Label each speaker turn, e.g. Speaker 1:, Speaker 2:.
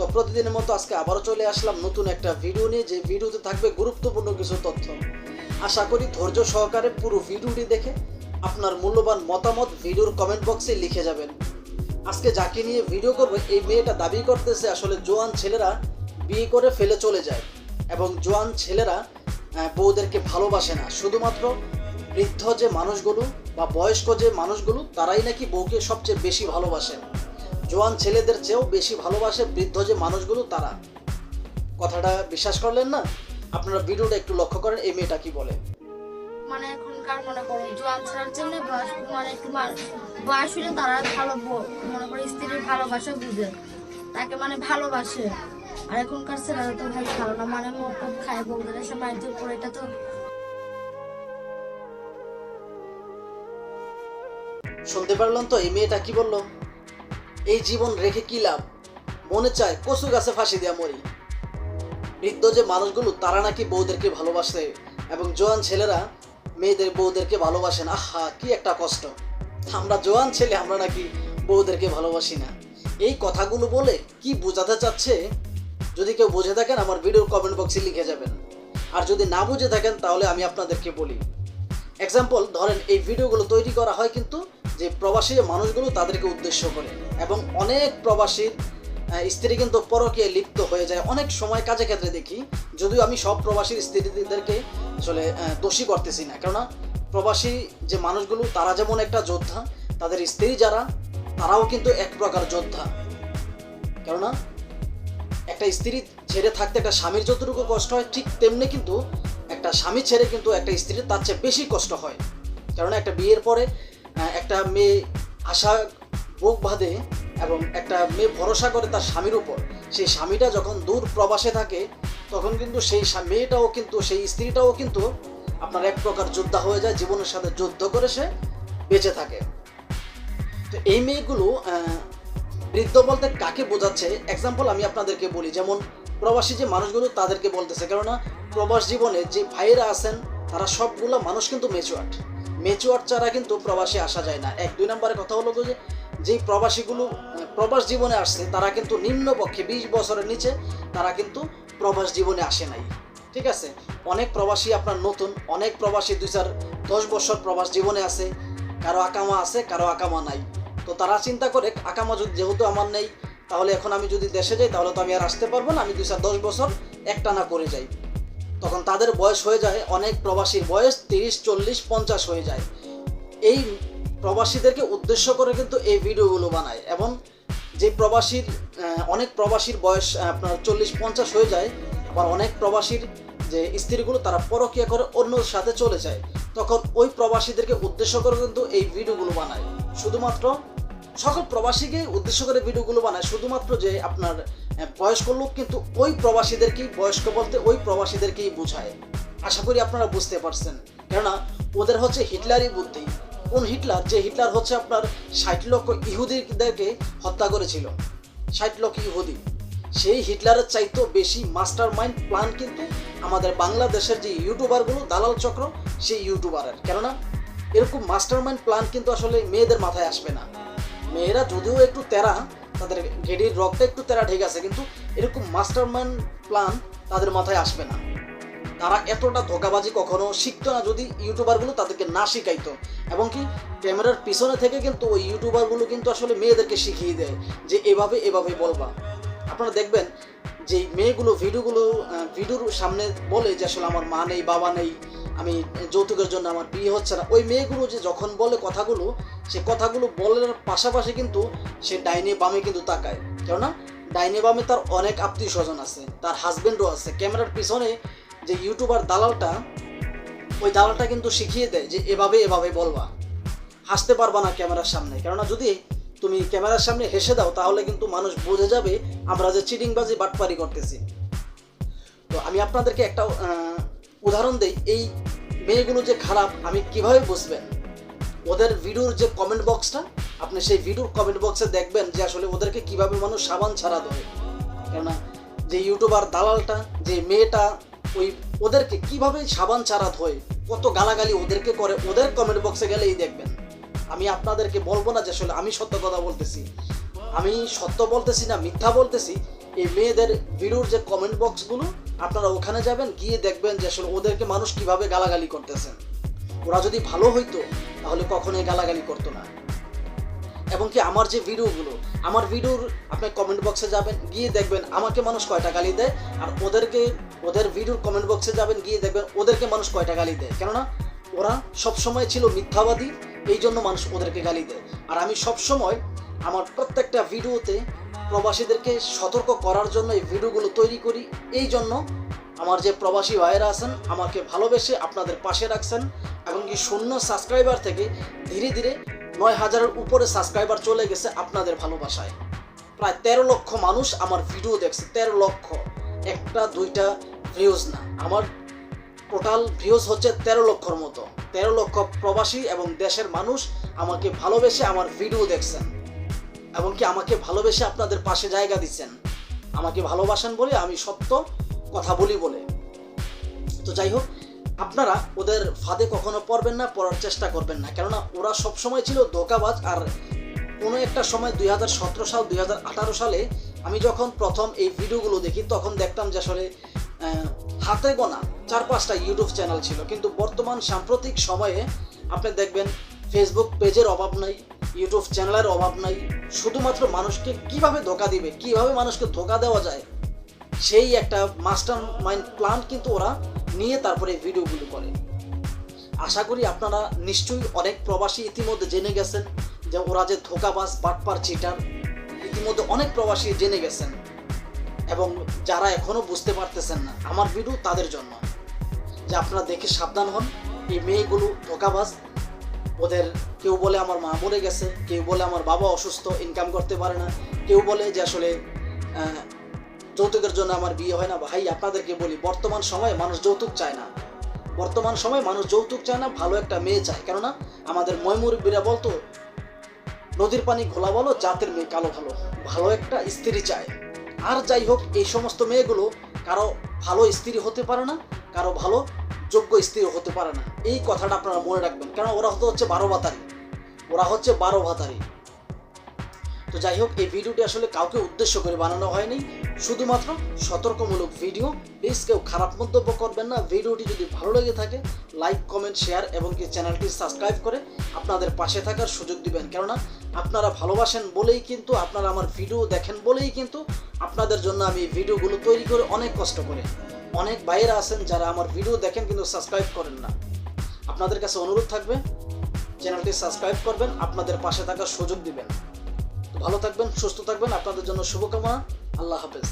Speaker 1: তো প্রতিদিনের মতো আজকে আবারও চলে আসলাম নতুন একটা ভিডিও নিয়ে, যে ভিডিওতে থাকবে গুরুত্বপূর্ণ কিছু তথ্য। আশা করি ধৈর্য সহকারে পুরো ভিডিওটি দেখে আপনার মূল্যবান মতামত ভিডিওর কমেন্ট বক্সে লিখে যাবেন। আজকে যাকে নিয়ে ভিডিও করব, এই মেয়েটা দাবি করতেছে আসলে জোয়ান ছেলেরা বিয়ে করে ফেলে চলে যায় এবং জোয়ান ছেলেরা বউদেরকে ভালোবাসে না। শুধুমাত্র বৃদ্ধ যে মানুষগুলো বা বয়স্ক যে মানুষগুলো, তারাই নাকি বউকে সবচেয়ে বেশি ভালোবাসে। জোয়ান ছেলেদের চেয়েও বেশি ভালোবাসে বৃদ্ধ যে মানুষগুলো তারা। কথাটা বিশ্বাস করলেন না? আপনারা ভিডিওটা একটু লক্ষ্য করেন এই মেয়েটা কি বলে?
Speaker 2: মানে এখনকার মনে করো জোয়ান ছাড়ার জন্য বয়স মানে একটু বয়স হলে তারা ভালো মনে করো স্ত্রীর ভালোবাসা বুঝে। তাকে মানে ভালোবাসে। আর এখনকার ছেলেরা তো ভাই ভালো না মানে মদ খায় বউদের এসে মাইজোর করে এটা তো
Speaker 1: শুনতে পারলেন তো এই মেয়েটা কি বলল? এই জীবন রেখে কি লাভ? মনে চায় কচু গাছে ফাঁসি দেওয়া মরি। বৃদ্ধ যে মানুষগুলো, তারা নাকি বউদেরকে ভালোবাসে এবং জোয়ান ছেলেরা মেয়েদের বউদেরকে ভালোবাসেন আহা, কি একটা কষ্ট। আমরা জোয়ান ছেলে, আমরা নাকি বউদেরকে ভালোবাসি না। এই কথাগুলো বলে কি বোঝাতে চাচ্ছে? যদি কেউ বুঝে থাকেন, আমার ভিডিওর কমেন্ট বক্সে লিখে যাবেন। আর যদি না বুঝে থাকেন, তাহলে আমি আপনাদেরকে বলি। এক্সাম্পল ধরেন এই ভিডিওগুলো তৈরি করা হয় কিন্তু যে প্রবাসী যে মানুষগুলো তাদেরকে উদ্দেশ্য করে এবং অনেক প্রবাসীর স্ত্রী কিন্তু পরকে লিপ্ত হয়ে যায়। অনেক সময় কাজে ক্ষেত্রে দেখি, যদিও আমি সব প্রবাসীর স্ত্রীদেরকে আসলে দোষী করতেছি না। কেননা প্রবাসী যে মানুষগুলো, তারা যেমন একটা যোদ্ধা, তাদের স্ত্রী যারা, তারাও কিন্তু এক প্রকার যোদ্ধা। কেননা একটা স্ত্রী ছেড়ে থাকতে একটা স্বামীর যতটুকু কষ্ট হয়, ঠিক তেমনি কিন্তু একটা স্বামী ছেড়ে কিন্তু একটা স্ত্রীর তার চেয়ে বেশি কষ্ট হয়। কেননা একটা বিয়ের পরে একটা মেয়ে আশা বুক বাঁধে এবং একটা মেয়ে ভরসা করে তার স্বামীর উপর। সেই স্বামীটা যখন দূর প্রবাসে থাকে, তখন কিন্তু সেই মেয়েটাও কিন্তু, সেই স্ত্রীটাও কিন্তু আপনার এক প্রকার যোদ্ধা হয়ে যায়, জীবনের সাথে যুদ্ধ করে সে বেঁচে থাকে। তো এই মেয়েগুলো বৃদ্ধ বলতে কাকে বোঝাচ্ছে? এক্সাম্পল আমি আপনাদেরকে বলি, যেমন প্রবাসী যে মানুষগুলো তাদেরকে বলতেছে, কেননা প্রবাস জীবনে যে ভাইয়েরা আছেন, তারা সবগুলো মানুষ কিন্তু মেচুয়ার্ড মেচুয়ার্ড ছাড়া কিন্তু প্রবাসে আসা যায় না। এক, দুই নম্বরের কথা হলো যে, যেই প্রবাসীগুলো, প্রবাস জীবনে আসছে, তারা কিন্তু নিম্নপক্ষে বিশ বছরের নিচে, তারা কিন্তু প্রবাস জীবনে আসে নাই। ঠিক আছে? অনেক প্রবাসী আপনার নতুন, অনেক প্রবাসী দুই চার, দশ বছর প্রবাস জীবনে আছে, কারও আকামা আছে, কারও আকামা নাই। তো তারা চিন্তা করে, আকামা যদি যেহেতু আমার নেই, তাহলে এখন আমি যদি দেশে যাই, তাহলে তো আমি আর আসতে পারব না, আমি দুই চার, দশ বছর একটানা করে যাই। তখন তাদের বয়স হয়ে যায়, অনেক প্রবাসীর বয়স তিরিশ, চল্লিশ, পঞ্চাশ হয়ে যায়। এই প্রবাসীদেরকে উদ্দেশ্য করে কিন্তু এই ভিডিওগুলো বানায় এবং যে প্রবাসীর অনেক প্রবাসীর বয়স আপনার চল্লিশ, পঞ্চাশ হয়ে যায়, আবার অনেক প্রবাসীর যে স্ত্রীগুলো তারা পরকিয়া করে অন্যর সাথে চলে যায়। তখন ওই প্রবাসীদেরকে উদ্দেশ্য করে কিন্তু এই ভিডিওগুলো বানায়। শুধুমাত্র সকল প্রবাসীকে উদ্দেশ্য করে ভিডিওগুলো বানায়, শুধুমাত্র যে আপনার বয়স্ক লোক কিন্তু ওই প্রবাসীদেরকেই, বয়স্ক বলতে ওই প্রবাসীদেরকেই বোঝায়। আশা করি আপনারা বুঝতে পারছেন। কেননা, ওদের হচ্ছে হিটলারই বুদ্ধি। কোন হিটলার? যে হিটলার হচ্ছে আপনার ষাট লক্ষ ইহুদিদেরকে হত্যা করেছিল। ষাট লক্ষ ইহুদি। সেই হিটলারের চাইতেও বেশি মাস্টার মাইন্ড প্ল্যান কিন্তু আমাদের বাংলাদেশের যে ইউটিউবারগুলো, দালাল চক্র, সেই ইউটিউবারের। কেননা, এরকম মাস্টার মাইন্ড প্ল্যান কিন্তু আসলে মেয়েদের মাথায় আসবে না। মেয়েরা যদিও একটু তেরা তাদের ঘেডির রক্ত একটু তারা ঠিক আছে, কিন্তু এরকম মাস্টার প্ল্যান তাদের মাথায় আসবে না। তারা এতটা ধোকাবাজি কখনো শিখতো না যদি ইউটিউবারগুলো তাদেরকে না শিখাইতো। এবং কি, ক্যামেরার পিছনে থেকে কিন্তু ওই ইউটিউবারগুলো কিন্তু আসলে মেয়েদেরকে শিখিয়ে দেয় যে এভাবে এভাবে বলবা। আপনারা দেখবেন যে মেয়েগুলো ভিডিওগুলো ভিডিওর সামনে বলে যে আসলে আমার মা নেই, বাবা নেই, আমি যৌতুকের জন্য আমার বিয়ে হচ্ছে না। ওই মেয়েগুলো যে যখন বলে কথাগুলো, সে কথাগুলো বলার পাশাপাশি কিন্তু সে ডাইনে বামে কিন্তু তাকায়। কেননা ডাইনে বামে তার অনেক আত্মীয় স্বজন আছে, তার হাজবেন্ডও আছে। ক্যামেরার পিছনে যে ইউটিউবার দালালটা, ওই দালালটা কিন্তু শিখিয়ে দেয় যে এভাবে এভাবে বলবা। হাসতে পারবা না ক্যামেরার সামনে। কেননা যদি তুমি ক্যামেরার সামনে হেসে দাও, তাহলে কিন্তু মানুষ বুঝে যাবে আমরা যে চিটিংবাজি, বাটপারি করতেছি। তো আমি আপনাদেরকে একটা উদাহরণ দেই, এই মেয়েগুলো যে খারাপ, আমি কীভাবে বুঝবেন ওদের ভিডিওর যে কমেন্ট বক্সটা আপনি সেই ভিডিওর কমেন্ট বক্সে দেখবেন যে আসলে ওদেরকে কীভাবে মানুষ সাবান ছাড়া ধরে। কেননা যে ইউটিউবার দালালটা, যে মেয়েটা, ওই ওদেরকে কীভাবে সাবান ছাড়া ধোয়, কত গালাগালি ওদেরকে করে, ওদের কমেন্ট বক্সে গেলেই দেখবেন। আমি আপনাদেরকে বলব না যে আসলে আমি সত্য কথা বলতেছি। আমি সত্য বলতেছি না, মিথ্যা বলতেছি। এই মেয়েদের ভিডিওর যে কমেন্ট বক্সগুলো আপনারা ওখানে যাবেন, গিয়ে দেখবেন যে আসলে ওদেরকে মানুষ কীভাবে গালাগালি করতেছেন ওরা যদি ভালো হইতো, তাহলে কখনোই গালাগালি করতো না। এবং কি আমার যে ভিডিওগুলো, আমার ভিডিওর আপনি কমেন্ট বক্সে যাবেন, গিয়ে দেখবেন আমাকে মানুষ কয়টা গালি দেয়, আর ওদেরকে, ওদের ভিডিওর কমেন্ট বক্সে যাবেন, গিয়ে দেখবেন ওদেরকে মানুষ কয়টা গালি দেয়। কেননা, ওরা সবসময় ছিল মিথ্যাবাদী এই জন্য মানুষ ওদেরকে গালি দেয়। আর আমি সব সময় আমার প্রত্যেকটা ভিডিওতে প্রবাসীদেরকে সতর্ক করার জন্য এই ভিডিওগুলো তৈরি করি। এই জন্য আমার যে প্রবাসী ভাইয়েরা আছেন, আমাকে ভালোবেসে আপনাদের পাশে রাখছেন এবং কি শূন্য সাবস্ক্রাইবার থেকে ধীরে ধীরে নয় হাজারের উপরে সাবস্ক্রাইবার চলে গেছে আপনাদের ভালোবাসায়। প্রায় তেরো লক্ষ মানুষ আমার ভিডিও দেখছে, তেরো লক্ষ। একটা, দুইটা ভিউজ না। আমার টোটাল ভিউজ হচ্ছে তেরো লক্ষর মতো। তেরো লক্ষ প্রবাসী এবং দেশের মানুষ আমাকে ভালোবেসে আমার ভিডিও দেখছেন এবং কি আমাকে ভালোবেসে আপনাদের পাশে জায়গা দিচ্ছেন। আমাকে ভালোবাসেন বলে আমি সত্য কথা বলি বলে। তো যাই হোক, আপনারা ওদের ফাঁদে কখনো পড়বেন না, পড়ার চেষ্টা করবেন না। কেননা ওরা সবসময় ছিল ধোকাবাজ আর কোনো একটা সময় দুই হাজার সতেরো সাল, দুই হাজার আঠারো সালে আমি যখন প্রথম এই ভিডিওগুলো দেখি, তখন দেখতাম যে আসলে হাতে গোনা, চার পাঁচটা ইউটিউব চ্যানেল ছিল। কিন্তু বর্তমান সাম্প্রতিক সময়ে আপনি দেখবেন ফেসবুক পেজের অভাব নাই ইউটিউব চ্যানেলের অভাব নাই। শুধুমাত্র মানুষকে কীভাবে ধোকা দিবে, কীভাবে মানুষকে ধোকা দেওয়া যায়, সেই একটা মাস্টার মাইন্ড প্ল্যান কিন্তু ওরা নিয়ে তারপরে ভিডিওগুলো করে। আশা করি আপনারা নিশ্চয়ই অনেক প্রবাসী ইতিমধ্যে জেনে গেছেন যে ওরা যে ধোকাবাজ, বাটপার চিটার ইতিমধ্যে অনেক প্রবাসী জেনে গেছেন। এবং যারা এখনও বুঝতে পারতেছেন না, আমার ভিডিও তাদের জন্য। যে আপনারা দেখে সাবধান হন, এই মেয়েগুলো ধোকাবাজ। ওদের কেউ বলে আমার মা মরে গেছে, কেউ বলে আমার বাবা অসুস্থ ইনকাম করতে পারে না। কেউ বলে যে আসলে যৌতুকের জন্য আমার বিয়ে হয় না। ভাই, আপনাদেরকে বলি, বর্তমান সময়ে মানুষ যৌতুক চায় না। বর্তমান সময়ে মানুষ যৌতুক চায় না, ভালো একটা মেয়ে চায়। কেননা, আমাদের ময়মুরব্বীরা বলতো, নদীর পানি ঘোলা বলো, জাতের মেয়ে কালো ভালো। ভালো একটা স্ত্রী চায়। আর যাই হোক, এই সমস্ত মেয়েগুলো কারও ভালো স্ত্রী হতে পারে না, কারও ভালো যোগ্য স্ত্রী হতে পারে না। এই কথাটা আপনারা মনে রাখবেন। কারণ ওরা হতে হচ্ছে বারো ভাতারি। ওরা হচ্ছে বারো ভাতারি। তো যাই হোক, এই ভিডিওটি আসলে কাউকে উদ্দেশ্য করে বানানো হয়নি। শুধুমাত্র সতর্কমূলক ভিডিও। প্লিজ কেউ খারাপ মন্তব্য করবেন না। ভিডিওটি যদি ভালো লেগে থাকে, লাইক, কমেন্ট, শেয়ার এবং কি চ্যানেলটি সাবস্ক্রাইব করে আপনাদের পাশে থাকার সুযোগ দিবেন। কেননা, আপনারা ভালোবাসেন বলেই কিন্তু, আপনারা আমার ভিডিও দেখেন বলেই কিন্তু আপনাদের জন্য আমি ভিডিওগুলো তৈরি করে অনেক কষ্ট করে। অনেক বাইরে আছেন যারা আমার ভিডিও দেখেন কিন্তু সাবস্ক্রাইব করেন না। আপনাদের কাছে অনুরোধ থাকবে, চ্যানেলটি সাবস্ক্রাইব করবেন, আপনাদের পাশে থাকার সুযোগ দিবেন। ভালো থাকবেন সুস্থ থাকবেন। আপনাদের জন্য শুভকামনা। আল্লাহ হাফেজ।